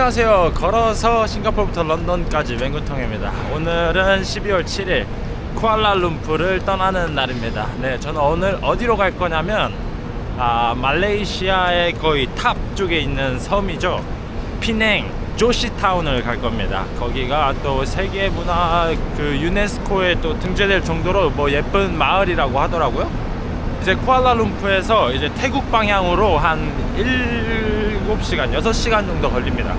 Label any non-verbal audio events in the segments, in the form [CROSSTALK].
안녕하세요. 걸어서 싱가포르부터 런던까지 맹구통입니다. 오늘은 12월 7일 쿠알라룸푸르를 떠나는 날입니다. 네, 저는 오늘 어디로 갈 거냐면 아, 말레이시아의 거의 탑 쪽에 있는 섬이죠. 피냉 조시타운을 갈 겁니다. 거기가 또 세계 문화 그 유네스코에 또 등재될 정도로 뭐 예쁜 마을이라고 하더라고요. 이제 쿠알라룸푸에서 이제 태국 방향으로 한 7시간, 6시간 정도 걸립니다.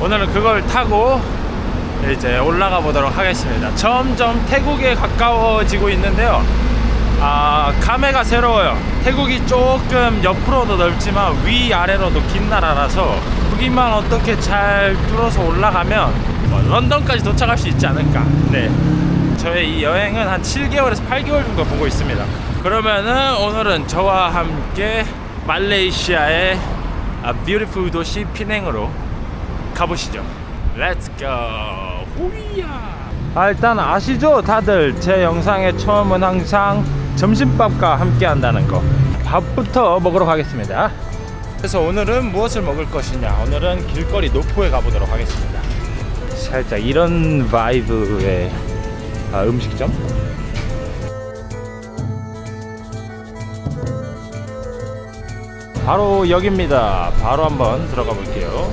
오늘은 그걸 타고 이제 올라가 보도록 하겠습니다. 점점 태국에 가까워지고 있는데요. 아, 감회가 새로워요. 태국이 조금 옆으로도 넓지만 위아래로도 긴 나라라서 여기만 어떻게 잘 뚫어서 올라가면 뭐 런던까지 도착할 수 있지 않을까. 네. 저의 이 여행은 한 7개월에서 8개월 정도 보고 있습니다. 그러면은 오늘은 저와 함께 말레이시아의 아, 뷰티풀 도시 피냉으로 가보시죠. 렛츠 고. 호이야. 아, 일단 아시죠? 다들 제 영상의 처음은 항상 점심밥과 함께 한다는 거. 밥부터 먹으러 가겠습니다. 그래서 오늘은 무엇을 먹을 것이냐? 오늘은 길거리 노포에 가보도록 하겠습니다. 살짝 이런 바이브의 아, 음식점? 바로 여기입니다. 바로 한번 들어가 볼게요.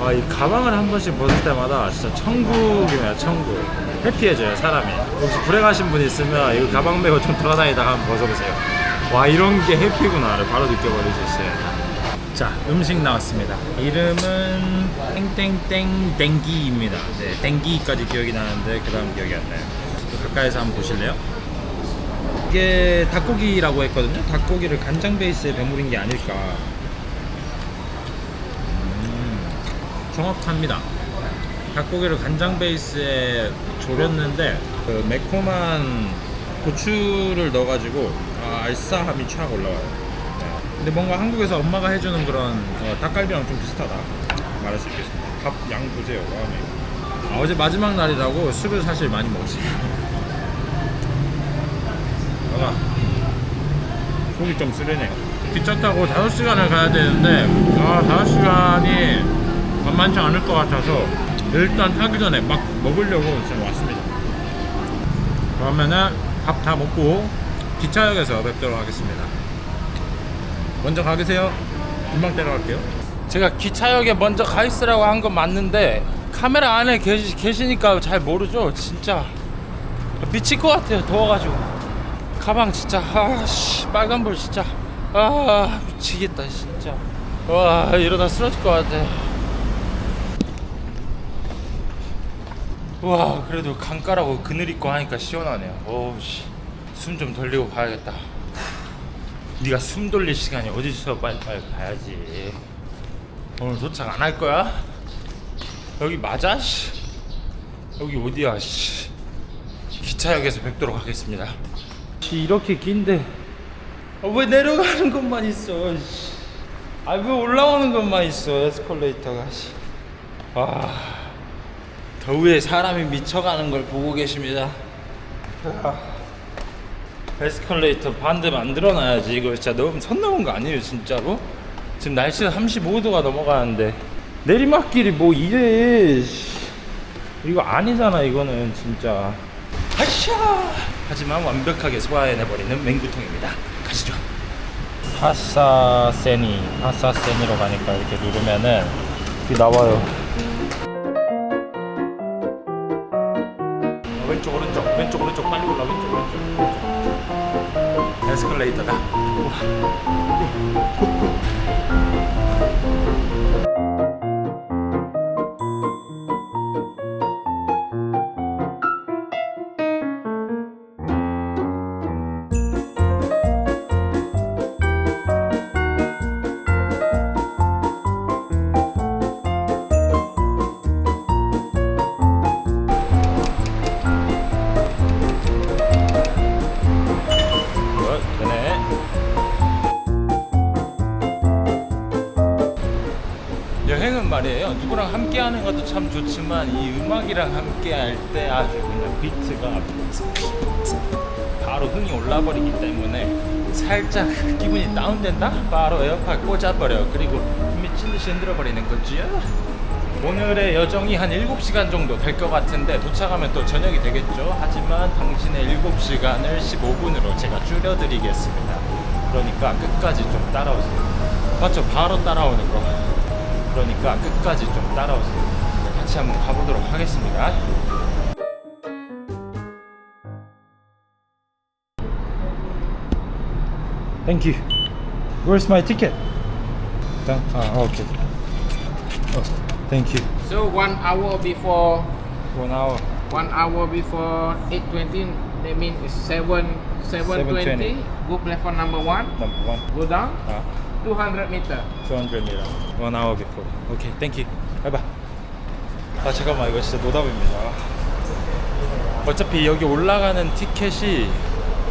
아, 이 가방을 한 번씩 벗을 때마다 진짜 천국이네요, 천국. 해피해져요, 사람이. 혹시 불행하신 분 있으면 이거 가방 메고 좀 돌아다니다가 한번 벗어보세요. 와, 이런 게 해피구나를 바로 느껴버릴 수 있어요. 자, 음식 나왔습니다. 이름은 땡땡땡 땡기입니다. 네, 땡기까지 기억이 나는데 그 다음 기억이 안 나요. 가까이서 한번 보실래요? 이게 닭고기라고 했거든요. 닭고기를 간장 베이스에 버무린 게 아닐까. 음, 정확합니다. 닭고기를 간장 베이스에 졸였는데 그 매콤한 고추를 넣어가지고 아, 알싸함이 촥 올라와요. 네. 근데 뭔가 한국에서 엄마가 해주는 그런 어, 닭갈비랑 좀 비슷하다 말할 수 있겠습니다. 밥 양 보세요. 와, 아, 어제 마지막 날이라고 술을 사실 많이 먹었어요. 아, 속이 좀 쓰리네요. 기차 타고 5시간을 가야 되는데, 아, 5시간이 만만치 않을 것 같아서, 일단 타기 전에 막 먹으려고 지금 왔습니다. 그러면은 밥 다 먹고 기차역에서 뵙도록 하겠습니다. 먼저 가 계세요. 금방 따라갈게요. 제가 기차역에 먼저 가 있으라고 한 건 맞는데, 카메라 안에 계시, 계시니까 잘 모르죠. 진짜. 미칠 것 같아요. 더워가지고. 가방 진짜 아씨 빨간불 진짜 아 미치겠다 진짜 와 이러다 쓰러질 것 같아 와 그래도 강가라고 그늘 있고 하니까 시원하네요 오우 씨 숨 좀 돌리고 가야겠다 네가 숨 돌릴 시간이 어디 있어 빨리빨리 가야지. 오늘 도착 안 할 거야? 여기 맞아? 씨? 여기 어디야? 씨. 기차역에서 뵙도록 하겠습니다. 이렇게 긴데. 아, 왜 내려가는 것만 있어? 아왜 올라오는 것만 있어 에스컬레이터가? 씨. 와 더위에 사람이 미쳐가는 걸 보고 계십니다. 아, 에스컬레이터 반대 만들어놔야지. 이거 진짜 너무 선 넘은 거 아니에요 진짜로? 지금 날씨가 35도가 넘어가는데. 내리막길이 뭐 이래 씨. 이거 아니잖아 이거는 진짜. 아샤 하지만 완벽하게 소화해내버리는 맹구통입니다. 가시죠. 하사세니 하사세니로 가니까 이렇게 누르면은 이게 나와요. 어, 왼쪽 오른쪽 왼쪽 오른쪽 왼쪽 에스 참 좋지만 이 음악이랑 함께 할 때 아주 그냥 비트가 바로 흥이 올라버리기 때문에 살짝 기분이 다운된다? 바로 에어팟 꽂아버려 그리고 미친 듯이 흔들어버리는 거지요 오늘의 여정이 한 7시간 정도 될 것 같은데 도착하면 또 저녁이 되겠죠. 하지만 당신의 7시간을 15분으로 제가 줄여드리겠습니다. 그러니까 끝까지 좀 따라오세요. 맞죠? 바로 따라오는 거. 그러니까 끝까지 좀 따라오세요 같이 한번 가보도록 하겠습니다 Thank you. Where's my ticket? Done. Ah, okay. Oh, thank you. So one hour before One hour. one hour before 8:20, that means it's seven seven 7:20. twenty. Go platform number one. Number one. Go down Ah, 200 meter. 200 meter. One hour before. Okay, thank you. Bye bye. 아 잠깐만 이거 진짜 노답입니다. 어차피 여기 올라가는 티켓이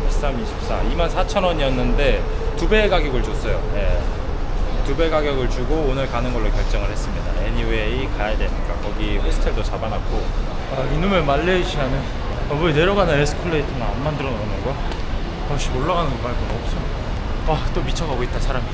23, 24, 24,000원이었는데 두 배의 가격을 줬어요. 예. 두배 가격을 주고 오늘 가는 걸로 결정을 했습니다. Anyway 가야 되니까 거기 호스텔도 잡아놨고. 아 이놈의 말레이시아는 아, 왜 내려가는 에스컬레이터는 안 만들어 놓는 거야? 아씨 올라가는 거 말고는 없어. 아또 미쳐가고 있다 사람이.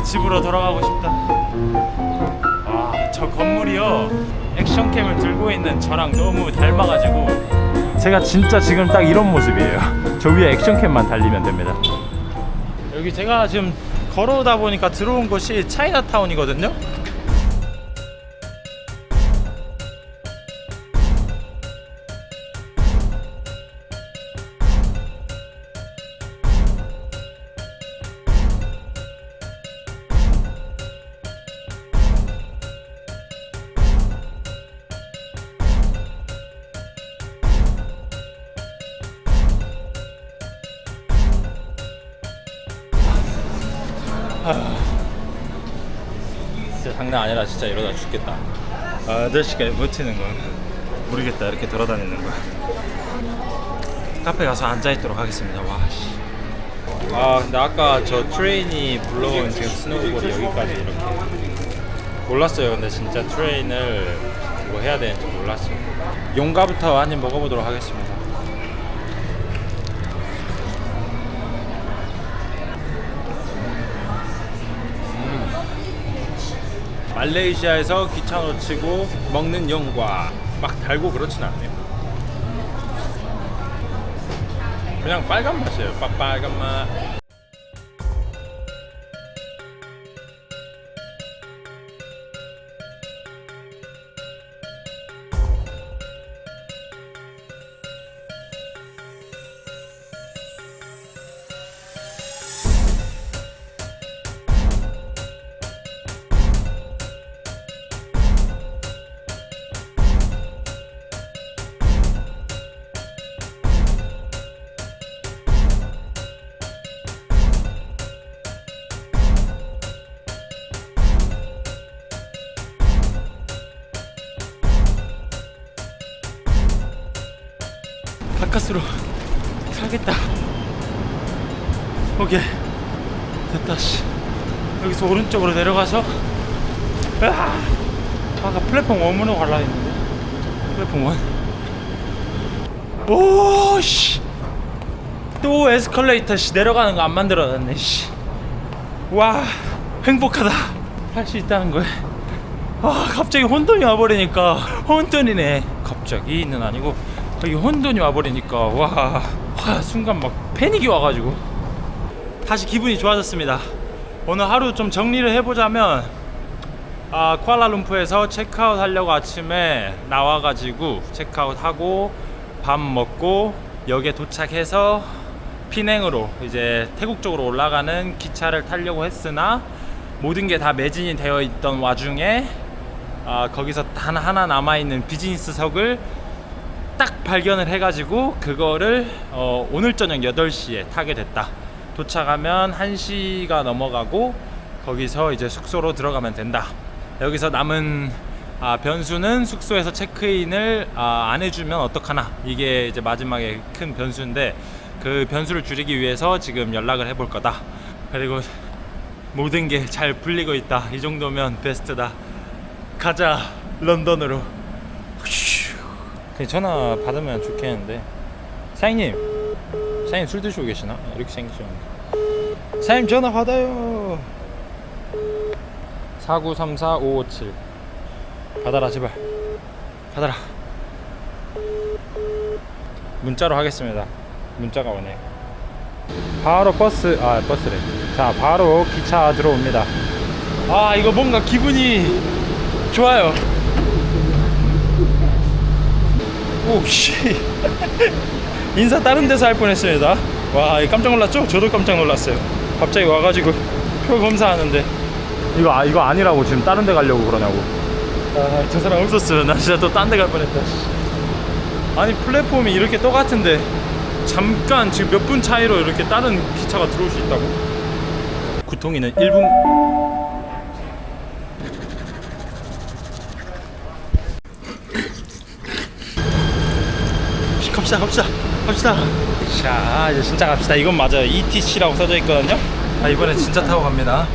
아 집으로 돌아가고 싶다. 아저 건물이요 액션캠을 들고 있는 저랑 너무 닮아가지고 제가 진짜 지금 딱 이런 모습이에요. 저 위에 액션캠만 달리면 됩니다. 여기 제가 지금 걸어오다 보니까 들어온 곳이 차이나타운이거든요. 진짜 장난 아니라 진짜 이러다 죽겠다. 아, 8시까지 버티는 거야. 모르겠다. 이렇게 돌아다니는 거야. 카페 가서 앉아 있도록 하겠습니다. 와, 씨. 아, 근데 아까 저 트레인이 불러온 지금 스노우볼이 여기까지 이렇게. 몰랐어요. 근데 진짜 트레인을 뭐 해야 되는지 몰랐어요. 용가부터 한입 먹어보도록 하겠습니다. 말레이시아에서 기차 놓치고 먹는 영과 막 달고 그렇진 않네요. 그냥 빨간 맛이에요. 빠- 빨간 맛. 바깥으로 살겠다. 오케이. 됐다 씨. 여기서 오른쪽으로 내려가서 으아! 아까 플랫폼 1으로 갈라 했는데. 플랫폼 1 오씨. 또 에스컬레이터 씨. 내려가는 거 안 만들어놨네 씨와 행복하다. 할 수 있다는 거에 아 갑자기 혼돈이 와버리니까 혼돈이네. 갑자기는 아니고 여기 혼돈이 와버리니까 와, 와 순간 막 패닉이 와가지고. 다시 기분이 좋아졌습니다. 오늘 하루 좀 정리를 해보자면 아, 쿠알라룸푸에서 체크아웃 하려고 아침에 나와가지고 체크아웃 하고 밥 먹고 역에 도착해서 피냉으로 이제 태국 쪽으로 올라가는 기차를 타려고 했으나 모든 게 다 매진이 되어 있던 와중에 아, 거기서 단 하나 남아 있는 비즈니스석을 딱 발견을 해가지고 그거를 어, 오늘 저녁 8시에 타게 됐다. 도착하면 1시가 넘어가고 거기서 이제 숙소로 들어가면 된다. 여기서 남은 아, 변수는 숙소에서 체크인을 아, 안 해주면 어떡하나 이게 이제 마지막에 큰 변수인데 그 변수를 줄이기 위해서 지금 연락을 해볼 거다. 그리고 모든 게 잘 풀리고 있다. 이 정도면 베스트다. 가자 런던으로. 휴. 그냥 전화 받으면 좋겠는데. 사장님, 사장님 술 드시고 계시나? 이렇게 생기셨는데. 사장님 전화 받아요. 4934557 받아라 제발 받아라 문자로 하겠습니다 문자가 오네 바로 버스 아 버스래 자 바로 기차 들어옵니다 아 이거 뭔가 기분이 좋아요 오씨 [LAUGHS] 인사 다른 데서 할 뻔했습니다 와 깜짝 놀랐죠? 저도 깜짝 놀랐어요 갑자기 와가지고 표 검사하는데 이거 아 이거 아니라고 지금 다른 데 가려고 그러냐고 아저 사람 없었으면 나 진짜 또 딴 데 갈 뻔했다 씨. 아니 플랫폼이 이렇게 똑같은데 잠깐 지금 몇 분 차이로 이렇게 다른 기차가 들어올 수 있다고? 구통이는 1분 갑시다 갑시다 갑시다. 자 이제 진짜 갑시다. 이건 맞아요. ETC라고 써져 있거든요. 아 이번엔 진짜 타고 갑니다.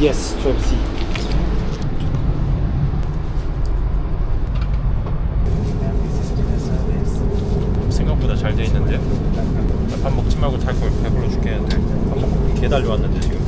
Yes, Chelsea. 생각보다 잘 돼 있는데요? 밥 먹지 말고 탈걸 배불러 죽겠는데 밥 먹고 개 달려왔는데 지금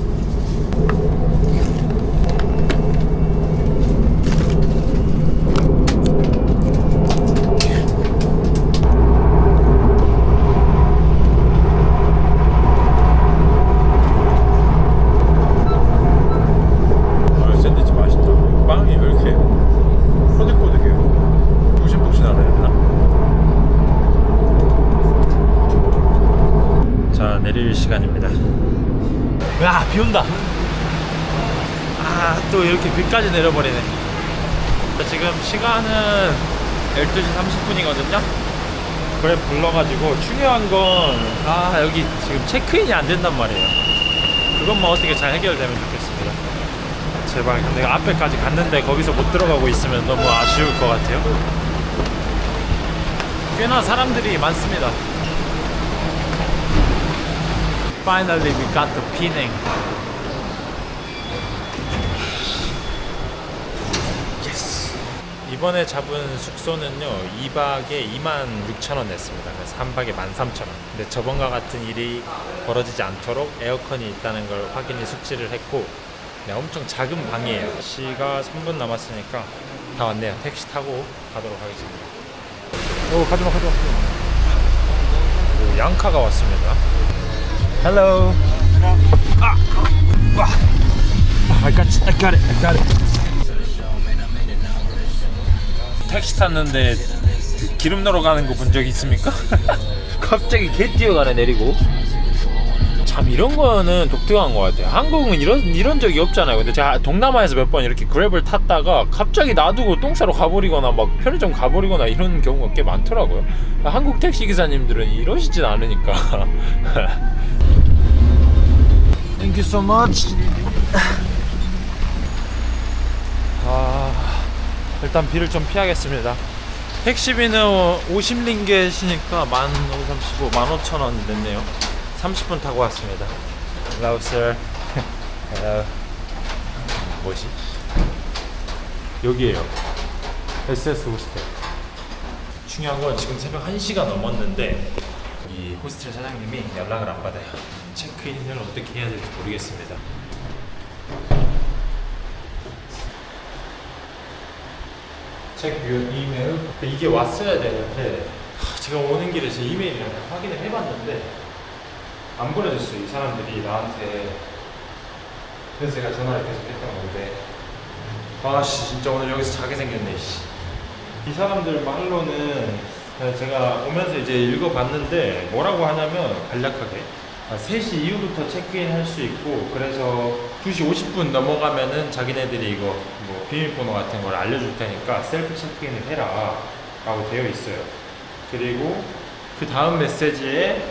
아, 샌드위치 맛있다. 빵이 왜 이렇게 꼬들꼬들해요? 푹신푹신하네. 자, 내릴 시간입니다. 야, 비 온다. 아, 비까지 내려버리네. 자, 지금 시간은 12시 30분이거든요. 그래 불러가지고 중요한 건 아 여기 지금 체크인이 안 된단 말이에요. 그것만 어떻게 잘 해결되면 좋겠습니다. 제발 내가 앞에까지 갔는데 거기서 못 들어가고 있으면 너무 아쉬울 것 같아요. 꽤나 사람들이 많습니다. Finally we got to Penang. 이번에 잡은 숙소는요 2박에 26,000원 냈습니다. 그래서 한 박에 13,000원. 근데 저번과 같은 일이 벌어지지 않도록 에어컨이 있다는 걸 확인히 숙지를 했고 네, 엄청 작은 방이에요. 시가 3분 남았으니까 다 왔네요. 택시 타고 가도록 하겠습니다. 오 가지마 가지마. 오, 양카가 왔습니다. Hello. 아, 와. I got, it, I got it, I got it. 택시 탔는데 기름 넣으러 가는 거 본 적 있습니까? [LAUGHS] 갑자기 개 뛰어가네 내리고. 참 이런 거는 독특한 것 같아요. 한국은 이런 이런 적이 없잖아요. 근데 제가 동남아에서 몇 번 이렇게 그랩을 탔다가 갑자기 놔두고 똥 싸러 가버리거나 막 편의점 가버리거나 이런 경우가 꽤 많더라고요. 한국 택시 기사님들은 이러시진 않으니까. [LAUGHS] Thank you so much. 일단 비를 좀 피하겠습니다. 택시비는 50링겟이니까 1535, 15,000원 냈네요. 30분 타고 왔습니다. Hello, sir. [LAUGHS] Hello. 뭐지? 여기에요. SS 호스텔. 중요한 건 지금 새벽 1시가 넘었는데 이 호스텔 사장님이 연락을 안 받아요. 체크인을 어떻게 해야 될지 모르겠습니다. 체크 유 이메일 이게 왔어야 되는데 하, 제가 오는 길에 제 이메일을 확인을 해봤는데 안 보내줬어요 이 사람들이 나한테 그래서 제가 전화를 계속 했던 건데 아씨 진짜 오늘 여기서 자게 생겼네 씨. 이 사람들 말로는 제가 오면서 이제 읽어봤는데 뭐라고 하냐면 간략하게 아, 3시 이후부터 체크인 할 수 있고 그래서 2시 50분 넘어가면은 자기네들이 이거 뭐 비밀번호 같은 걸 알려줄 테니까 셀프 체크인을 해라 라고 되어 있어요. 그리고 그 다음 메시지에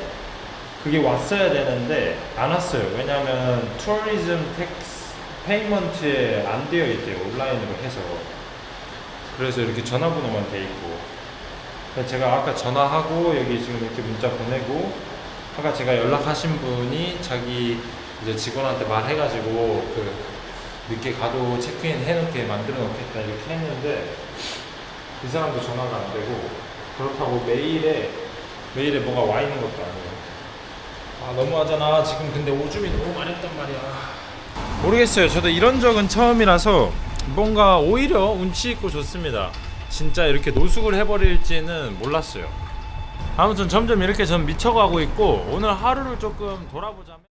그게 왔어야 되는데 안 왔어요. 왜냐면 투어리즘 텍스 페이먼트에 안 되어 있대요 온라인으로 해서. 그래서 이렇게 전화번호만 돼 있고. 제가 아까 전화하고 여기 지금 이렇게 문자 보내고 아까 제가 연락하신 분이 자기 이제 직원한테 말해가지고 그 늦게 가도 체크인 해놓게 만들어 놓겠다 이렇게 했는데 이 사람도 전화가 안 되고 그렇다고 메일에 메일에 뭐가 와 있는 것도 아니에요. 아 너무하잖아 지금 근데 오줌이 너무 마렵단 말이야. 모르겠어요. 저도 이런 적은 처음이라서 뭔가 오히려 운치 있고 좋습니다. 진짜 이렇게 노숙을 해버릴지는 몰랐어요. 아무튼 점점 이렇게 전 미쳐가고 있고 오늘 하루를 조금 돌아보자면